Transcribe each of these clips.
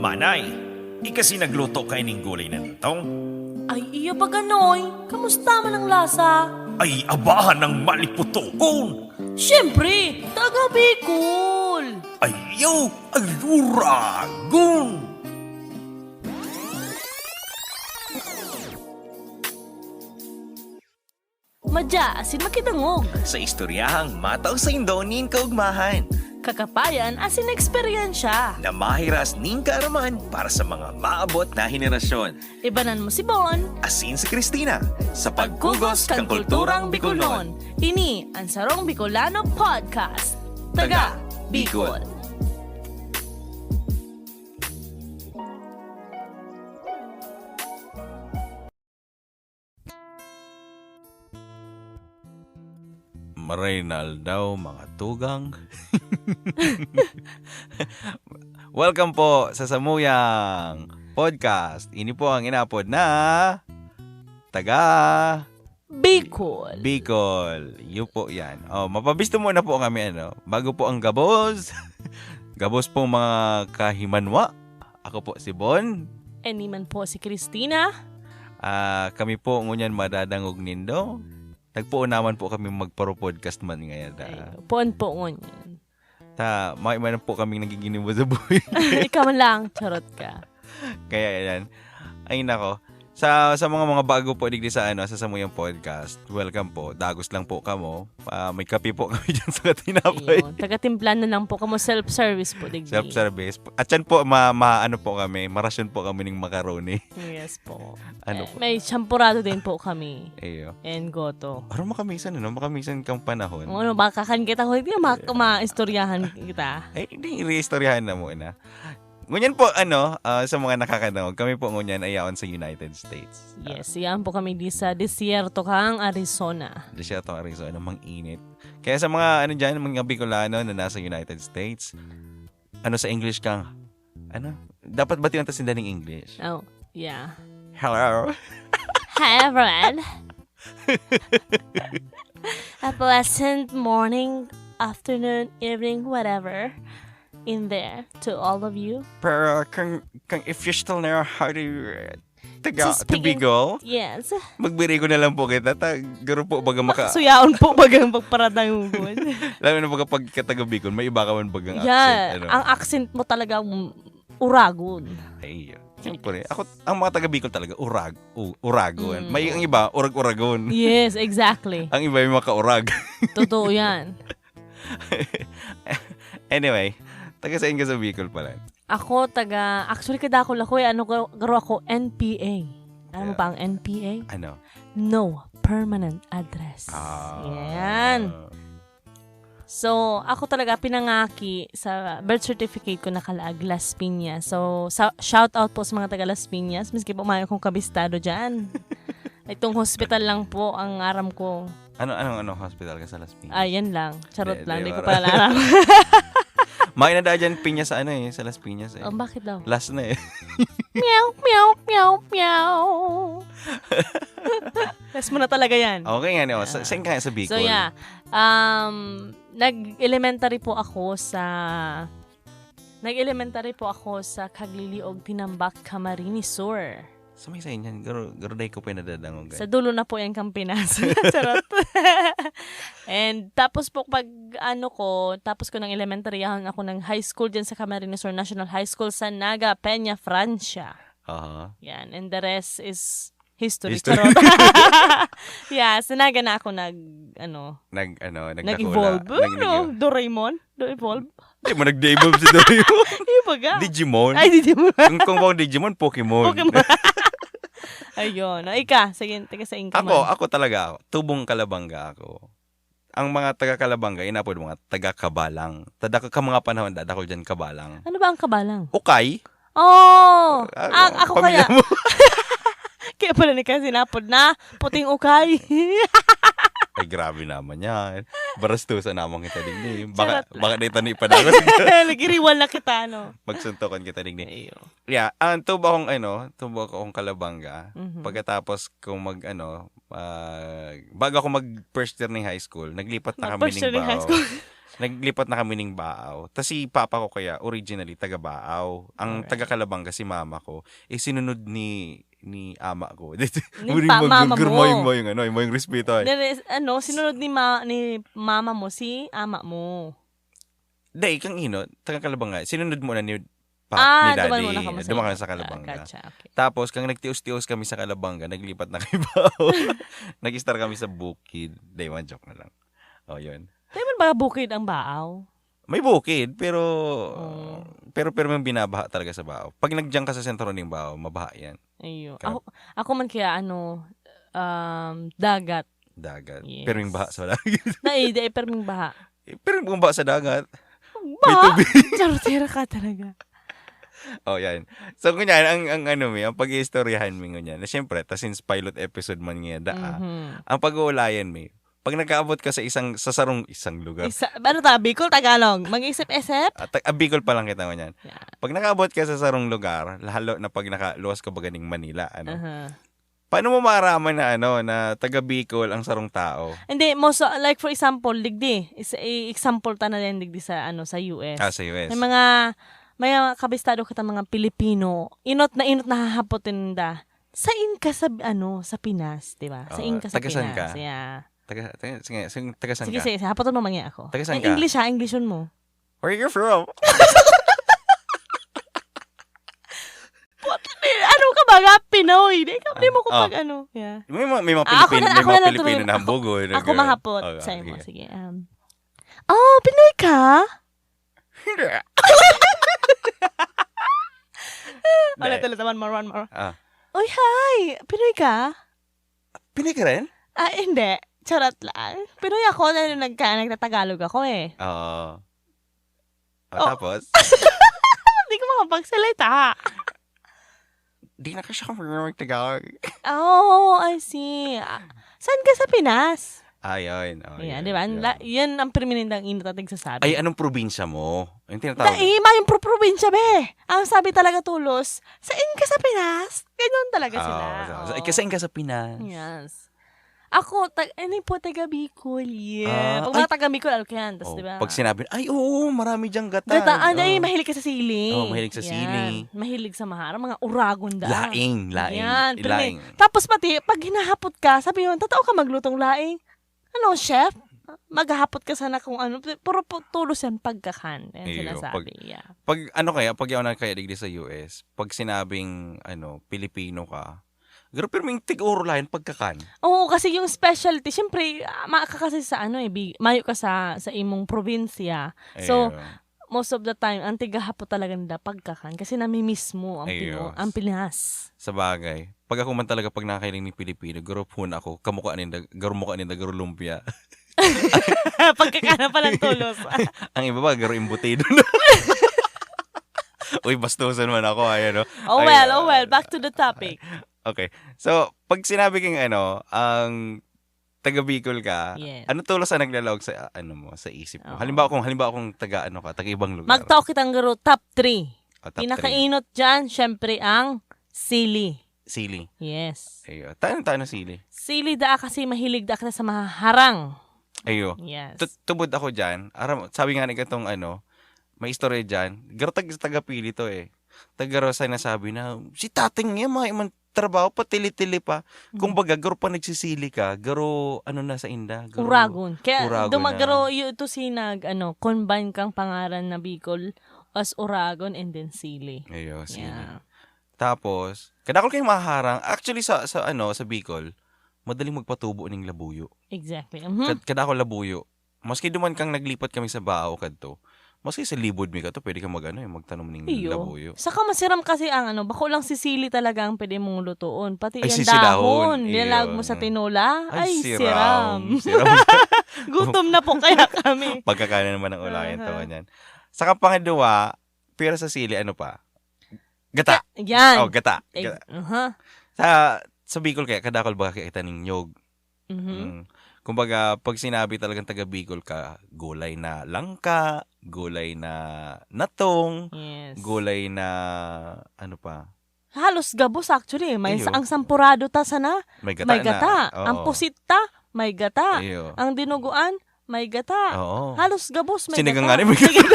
Manay, ikasi nagluto kay ning gulay na nitong. Ay, iya ba ganoy? Kamusta man ang lasa? Ay, abahan ng maliputokon. Siyempre, taga Bicol. Ayaw, ay uragon. Madya, asin makitangog. Sa istoryahang mataw sa indonin kaugmahan Kakapayan, asin eksperyensya. na mahiras ning kaaraman para sa mga maabot na henerasyon. Ibanan mo si Bon. Asin si Christina sa Pagkugos kang kulturang Bicolon. Ini ang Sarong Bicolano Podcast. Taga Bicol. Marinal daw mga tugang. Welcome po sa Samuyang Podcast. Ini po ang inapod na taga Bicol. Bicol. Yun po yan. Oh, mapabisto muna po kami ano. Bago po ang gabos. gabos po mga kahimanwa. Ako po si Bon. Any man po si Christina. Ah, kami po ngunyan madadangog nindo. Nagpuunaman po kami magparo-podcast man ngayon. Ay, Ah, puan po ngunyan. ta, may man po kami nagiginibo sa buhay. Ikaw man lang, charot ka. Kaya yan. Ay nako. Sa sa mga mga bago po digdi sa ano sa Samuyang Podcast. Welcome po. Dagos lang po kamo. Ah, may kape po kami diyan sa tinapay. Ayun, taga-timplan na lang po kamo self-service po digdi. Self-service. At yan po, ma, ma- ano po kami, marasyon po kami ng macaroni. Yes po. Ano Eh, po? May champurado din po kami. Eyo. And goto. Ano makamisan, ano? Makamisan kang panahon. Ano, baka kan kita ko, hindi ma- ma-istoryahan kita. Ay, hindi, i-istoryahan na muna. Ngunyan po, ano, ah, sa mga nakakanaog, kami po ngunyan ay yaon sa United States. Yes, yan po kami di sa desierto kang Arizona. Desierto Arizona, mang init. Kaya sa mga, ano dyan, mga Bicolano na nasa United States, ano sa English kang, ano, dapat ba tinantasin ng English? Oh, yeah. Hello? Hi, everyone. A pleasant morning, afternoon, evening, whatever, in there to all of you. Pero kung, kung if you still know how to, taga, To to speak in- Bicol, Yes. magbiri ko na lang po kita. Ta, garo po baga maka, Suyaon po bagang pagparadang mo. lalo na baga pag kataga Bicol, may iba ka man bagang accent. yeah, Ano? ang accent mo talaga um, uragon. Ay, siyempre. Ako, ang mga taga Bicol talaga, urag, u, uragon. Mm. May ang iba, urag-uragon. Yes, exactly. ang iba yung maka-urag. Totoo yan. anyway, taga saan ka sa Bicol pala? Ako, taga, actually kadako lako eh, ano ko- garo ako, NPA. Alam mo Yeah. pa ang NPA? Ano? No Permanent Address. Ah. Yan. So, ako talaga pinangaki sa birth certificate ko nakalaag Las Piñas. So, sa, shout out po sa mga taga Las Piñas. Miski po mayo kong kabistado dyan. Itong hospital lang po ang aram ko. Ano, ano, ano, hospital ka sa Las Piñas? Ayan lang. Charot Di- lang. di Hindi ko ba? pala aram. May na dyan pinya sa ano eh, sa Las Piñas eh. oh, bakit daw? Last na eh. Meow, meow, meow, meow. Last mo na talaga yan. Okay nga, no? Sa, saan ka sa Bicol? So yeah, um, nag-elementary po ako sa Nag-elementary po ako sa Kagliliog, Tinambak, Camarines Sur. Sa may sa inyan, garo, garo day ko pinadadangog. Sa dulo na po yan Campinas. Charot. And tapos po pag ano ko, tapos ko ng elementary, ako ng high school dyan sa Camarines Sur National High School sa Naga, Peña, Francia. Aha. Yan. And the rest is history. History. Charot. yeah, sa Naga na ako nag, ano, Nag, ano, nag-evolve. Nag- Ano? Doraemon? Do-evolve? Hindi mo nag-evolve si Doraemon. Hindi ba ga? Digimon. Ay, di mo. kung kung Digimon, Pokemon. Pokemon. Ayun. O, ika, sige, taga sa inka Ako, ako talaga, ako. tubong kalabangga ako. Ang mga taga Kalabangga, inapod mga taga Kabalang. Tada ka mga panahon, dadakol dyan Kabalang. Ano ba ang kabalang? Okay. Oh! Ano, ako kaya, kaya pala ni kasi napod na, puting ukay. Ay, grabe naman yan. Barastusa naman kita digni. Baka, baka dito ni Ipadagos. Nagiriwal na kita, no? Magsuntokan kita digni. Ayo. Yeah, ang tubo akong ano, tubo akong Kalabangga. Mhm. Pagkatapos kung mag ano, ah, bago ako mag first year ng high school, naglipat na kami Mag-first ng Bao. school. naglipat na kami ng Baaw. Tapos si papa ko kaya, originally, taga Baaw. Ang Alright. taga Kalabanga, si mama ko, eh sinunod ni ni ama ko. Ni pa- mama mo. Yung mo yung ano, mo yung respeto. Eh. Is, ano, sinunod ni, ma, ni mama mo si ama mo. Dahil kang ino, taga Kalabanga, sinunod mo na ni pa, ah, ni daddy. duman mo na ka mo Duman ka na sa Kalabanga. Ah, gotcha, okay. Tapos, kang nagtios-tios kami sa Kalabanga, naglipat na kay Baaw. Nag-star kami sa Bukid. Day one joke na lang. O, yun. Tayo man ba bukid ang baaw? May bukid, pero Oh. Pero pero may binabaha talaga sa Bao. Pag nagdiyan ka sa sentro ng Bao, mabaha yan. Ayun. Ako, ako man kaya, ano, um, dagat. Dagat. Yes. Pero yung baha sa dagat. Dahil, dahil, perming baha. pero yung baha sa dagat. Baha? Charotera ka talaga. oh, yan. So, kunyan, ang, ang ano mi, ang pag-iistoryahan mi ngunyan. Na syempre, ta since pilot episode man nga da, ah, Mhm. ang pag-uulayan mi, pag nagkaabot ka sa isang, sa sarong isang lugar, Isa, ano ta, Bicol, Tagalog? Mag-isip-isip? at ah, Bicol pa lang kita ngunyan. Yeah. Pag nakaabot ka sa sarong lugar, lalo na pag nakaluwas ka ba ganing Manila, ano, Uh-huh. paano mo maaraman na ano, na taga Bicol ang sarong tao? Hindi, most, like for example, digdi. Is, example ta na din digdi sa, ano, sa US. Ah, sa US. May mga, may kabistado kita mga Pilipino, inot na inot na hahapotin da. Sa in ka sa, ano, sa Pinas, di ba? Sa Oo, in ka sa Pinas. ka? Yeah. Taga, taga, sige, sige, taga saan Sige, ka? sige, sige, hapotin mo mangya ako. Taga saan Ang ka? English ha, Englishon mo. Where you from? ano ka ba nga? Pinoy. Di ka, di mo ko Ah. pag ano. Yeah. May mga, may mga Ah, ako Pilipino, na- may ako mga Pilipino na hambugo. Ako mahapot Okay, sa mo. sige. Um, oh, Pinoy ka? Hindi. Ulit, ulit, one more, one more. Ah. Oy, hi! Pinoy ka? Pinay ka rin? Ah, hindi. Charot lang. Pinoy ako na nagka, nagtatagalog ako eh. Oo. Oh, Oh. Tapos, Hindi ko makapagsalita. di na kasi ako marunong Tagalog. Oh, I see. Ah, Saan ka sa Pinas? Ayun. Oh, Ayan, di ba? yun. La- Yan ang permanentang inatatig sa sabi. Ay, anong probinsya mo? Yung tinatawag. Dai, yung pro probinsya, be. Ang sabi talaga tulos, saan ka sa Pinas? Ganyan talaga sila. Oo, so- Oo. Kasi ka sa Pinas. Yes. Ako, tag, ano po, taga Bicol, yeah. Ah, Pag mga taga Bicol, Alcan, tas Oh, diba? Pag sinabi, ay, oo, marami diyang gata. Gataan, Oo. ay, mahilig ka sa sili. Oo, mahilig sa sili. Mahilig sa mahara, mga uragon da. Laing, laing. Yan, pero laing. Tapos pati, pag hinahapot ka, sabi yun, totoo ka maglutong laing. Ano, chef? Maghahapot ka sana kung ano. Puro po tulos yan pagkakan. Yan sinasabi. yeah. Pag ano kaya, pag yaw na kaya digdi sa US, pag sinabing, ano, Pilipino ka, Pero pero may tig-uro lain pagkakan. Oo, kasi yung specialty, syempre, ah, maa ka kasi sa ano eh, mayo ka sa, sa imong probinsya. So, Ayun. Most of the time, ang tigahapo talaga nila pagkakan kasi namimiss mo ang, Pino, Ayos. ang Pinas. sa bagay. Pag ako man talaga pag nakakailing ni Pilipino, garo huna ako, kamukha ninda, garo mukha ninda, garo lumpia. Pagkakana pa lang tulos. Ang iba ba, garo imbutido. Uy, bastusan man ako, ayan, no? oh Ay, well, oh well, back to the topic. Okay. So, pag sinabi kang ano, ang taga Bicol ka, Yes. ano tulos ang naglalawag sa ano mo, sa isip mo? Oo. Halimbawa kung halimbawa kung taga ano ka, taga ibang lugar. Magtalk kitang garo, top 3. O, top three. Pinakainot dyan, syempre ang sili. Sili. Yes. Ayo. Tayo ng sili. Sili da kasi mahilig da ka sa mga harang. Ayo. Yes. Tu- Tubod ako dyan. Aram, sabi nga ni katong ano, may istorya dyan. Garo tag taga pili to eh. Taga Rosa na sabi na, si tating niya, mga imang trabaho, patili-tili pa. Kung baga, garo pa nagsisili ka, garo, ano na sa inda? Garo, Uragon. Kaya Uragon dumagaro yu ito si nag ano, combine kang pangaran na Bicol as Uragon and then Sili. Ayo, sili. Yeah. Tapos, kadakol kayong maharang. Actually, sa, sa ano, sa Bicol, madaling magpatubo ng labuyo. Exactly. Mhm. Kad, kadakol labuyo. Maski duman kang naglipat kami sa Bao kadto. Maski sa libod mi ka to, pwede kang mag, ano, eh, magtanom ng Iyo. labuyo. Saka masiram kasi ang ano, bako lang si sili talaga ang pwede mong lutuon. Pati Ay, yung sisidahon. dahon, Iyo. nilalag mo sa tinola. Ay, siram. Siram. Gutom na po kaya kami. Pagkakanan naman ng ulayan to ganyan. Saka pangalawa, pero sa sili, ano pa? Gata. Yan. Oh, gata. Eh, Gata. uh-huh. Sa, sa Bicol kaya, kadakol ba kita ng nyog? Mhm. Mm. Kumbaga, pag sinabi talagang taga Bicol ka, gulay na langka, gulay na natong, Yes. gulay na ano pa? Halos gabos actually. May Iyo. ang sampurado ta sana, May gata may gata. na. Oo. Ang pusit ta, may gata. Iyo. Ang dinuguan, may gata. Oo. Halos gabos may Sinigang gata. nga rin, may gata.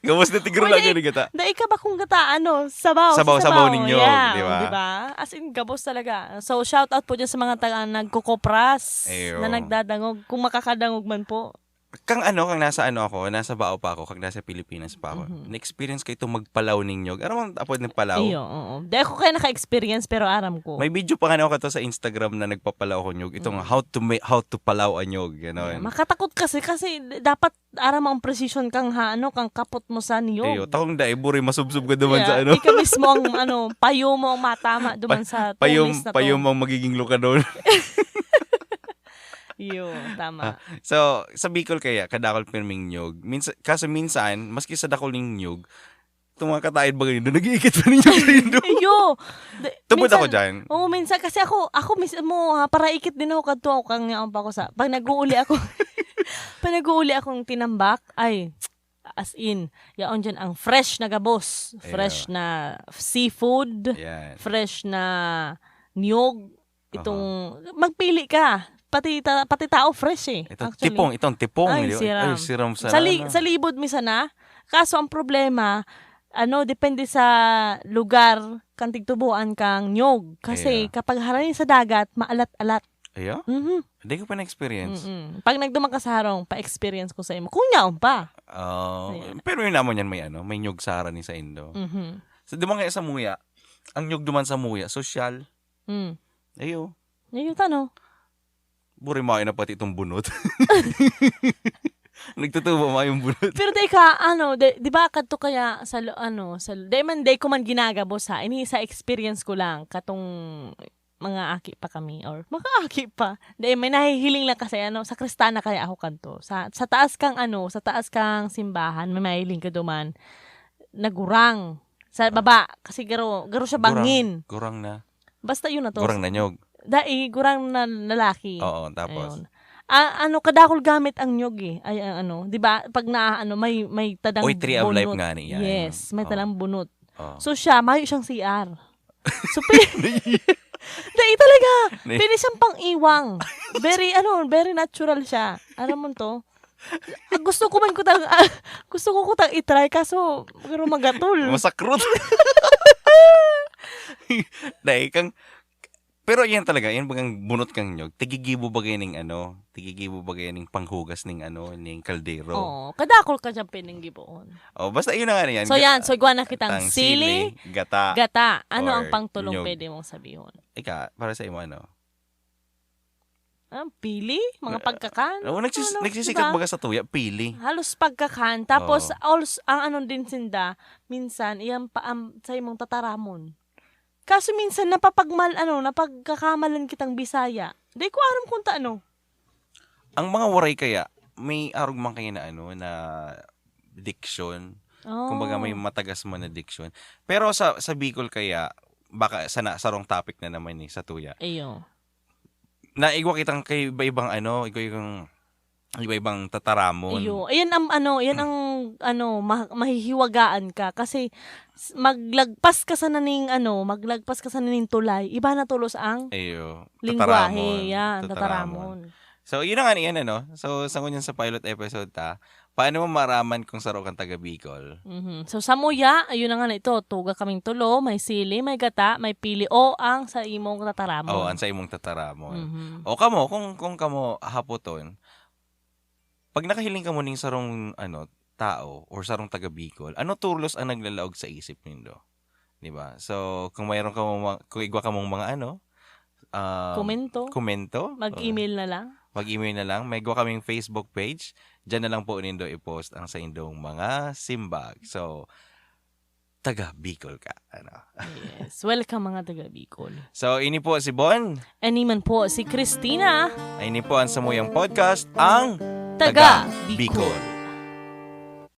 Gawas na tigro lang Wala, yun, gata. Dahil ka ba kung gata, ano, sabaw, Sabaw, sa sabaw ninyo, yeah, di ba? di ba? As in, gabos talaga. So, shout out po dyan sa mga taga nagkukopras na nagdadangog. Kung makakadangog man po. Kang ano, kang nasa ano ako, nasa Bao pa ako, kang nasa Pilipinas pa ako. Mhm. Na-experience ko itong magpalaw ninyo. Ano mo apod ng palaw? Iyo, oo. Di ako kaya naka-experience, pero aram ko. May video pa nga ako to sa Instagram na nagpapalaw ko nyog. Itong how to make, how to palaw a nyog. Yeah, Gano'n. makatakot kasi kasi dapat aram ang precision kang ha, ano, kang kapot mo sa niyog. takong da, buri masubsob ka duman sa Yeah, ano. Ikaw mismo ang ano, payo mo ang matama duman sa Payum, tulis na to. payum ang magiging luka doon. Iyo, tama. so, sa Bicol kaya, kadakol pirming nyog. Minsan, kaso minsan, maski sa dakol ng nyog, itong mga katayid ba ganito, nag-iikit pa ninyo sa indo. Di- Tubod minsan- ako dyan. Oo, minsan kasi ako, ako mismo, ha, para ikit din ako kadto ako kang yaon pa ako sa, pag nag-uuli ako, pag nag-uuli akong tinambak, ay, as in, yaon dyan ang fresh na gabos, fresh na seafood, Yan. fresh na niyog, itong, magpili ka, pati, ta, pati tao fresh eh. Ito, actually. tipong, itong tipong. Ay, siram. Ay, siram sa, Sa, li- ano. sa libod misa na. Kaso ang problema, ano, depende sa lugar kang tigtubuan kang nyog. Kasi Yeah. kapag haranin sa dagat, maalat-alat. Ayo? Mhm. Hindi ko pa na-experience. Mm-mm. Pag nagdumang ka sa harong, pa-experience ko sa imo. Kung yaon pa. Oh, Ayan. pero yun naman yan may ano, may nyog sa ni sa Indo. Mhm. So, duman kaya sa muya, ang nyog duman sa muya, social. Mm. Ayo. Yun yung tanong. Buri mga na pati itong bunot. Nagtutubo mga yung bunot. Pero di ka, ano, di, di ba kadto kaya sa, ano, sa, di man, di ko man ginagabos ha. Ini sa experience ko lang, katong mga aki pa kami or mga aki pa. Di, may nahihiling lang kasi ano, sa Kristana kaya ako kanto. Sa, sa taas kang ano, sa taas kang simbahan, may mahiling ka duman, nagurang. Sa baba, kasi garo, garo siya bangin. Gurang na. Basta yun na to. Gurang na nyog. Dai, gurang na lalaki. Oo, tapos. Ayun. Ah, ano kadakol gamit ang nyog eh. Ay ano, 'di ba? Pag na ano may may tadang Oy, tree of bunot. life nga niya. Yes, may Oo. tadang bunot. Oo. So siya, mayo siyang CR. So pin Dai talaga. Pili siyang pang-iwang. Very ano, very natural siya. Alam mo to? Ah, gusto ko man ko tang ah, gusto ko ko tang i-try kaso pero magatol. Masakrot. Dahil kang pero yan talaga, yan bagang bunot kang nyog. Tigigibo bagay ning ano, tigigibo bagay ning panghugas ning ano, ning kaldero. Oh, kadakol ka siyang pininggiboon. Oh, basta yun na nga yan. So yan, so iguana kitang Tang sili, gata. gata. Ano ang pangtulong nyog. pwede mong sabihin? Ika, para sa imo ano? Ah, pili? Mga pagkakan? Oh, nagsis, Ano, nagsisikat diba? baga sa tuya, pili. Halos pagkakan. Tapos, Oo. also, ang ano din sinda, minsan, iyang pa, am, sa imong tataramon. Kaso minsan, napapagmal, ano, napagkakamalan kitang bisaya. Di ko aram kung ta, ano. Ang mga waray kaya, may arog man kayo na ano, na diction. Oh. Kumbaga may matagas man na diction. Pero sa sa Bicol kaya, baka sa, sa wrong topic na naman eh, sa tuya. Ayo. Naigwa kitang kay iba-ibang ano, iba-ibang iba-ibang tataramon. Ayo. Ayan ang, ano, yan ang, ano, ma- mahihiwagaan ka. Kasi, maglagpas ka sa naning, ano, maglagpas ka sa naning tulay. Iba na tulos ang Ayo. lingwahe. Yan, tataramon. So, yun na nga yan, ano? So, sa ngunyan sa pilot episode ta, paano mo maraman kung saro kang taga Bicol? Mhm. So sa muya, ayun na nga na ito, tuga kaming tulo, may sili, may gata, may pili o ang sa imong tataramon. Oo, oh, sa imong tataramon. Mhm. O kamo, kung kung kamo hapoton, pag nakahiling ka mo ning sarong ano tao or sarong taga Bicol, ano turlos ang naglalaog sa isip nindo? 'Di ba? So, kung mayroon ka mong, kung igwa ka mong mga ano, um, Komento, komento, mag-email na lang. o mag-email na lang, may igwa kaming Facebook page, diyan na lang po nindo i-post ang sa indong mga simbag. So, taga Bicol ka, ano. Yes. Welcome mga taga Bicol. So, ini po si Bon. Animan po si Christina, Ay, ini po ang Samuyang Podcast, ang taga Bicol. Bicol.